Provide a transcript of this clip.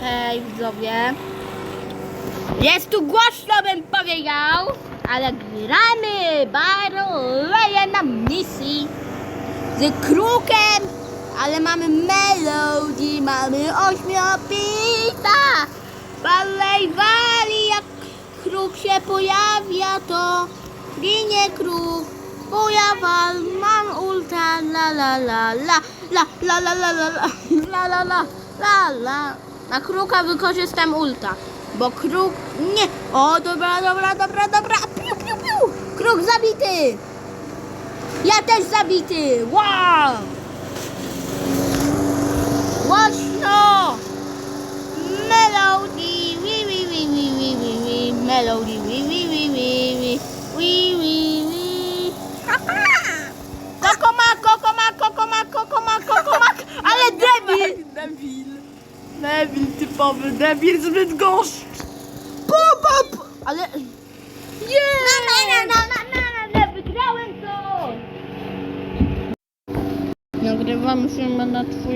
hej, widzowie. Jest tu głośno bym powiedział, ale gramy Battle na misji z krukiem, ale mamy melodii, mamy ośmiopita. Balej wali, jak kruk się pojawia, to ginie kruk. Pojawal, mam ulta, la la la la, la la la la la la, la la la la la. Na kruka wykorzystam ulta, bo kruk nie. O, dobra, dobra, dobra, dobra. Piu, piu, piu. Kruk zabity. Ja też zabity. Wow. Głośno. Melody, wi wi wi wi wi wi wi, melody, wi wi wi, wi wi wi. Kokomak, kokomak, kokomak, kokomak, kokomak, ale debil. Debil. Debil typowy, debil zbyt gorzki. Pop, pop. Ale... Nie! Na, na, na, na, na, na, wygrałem to! Nagrywam się na twój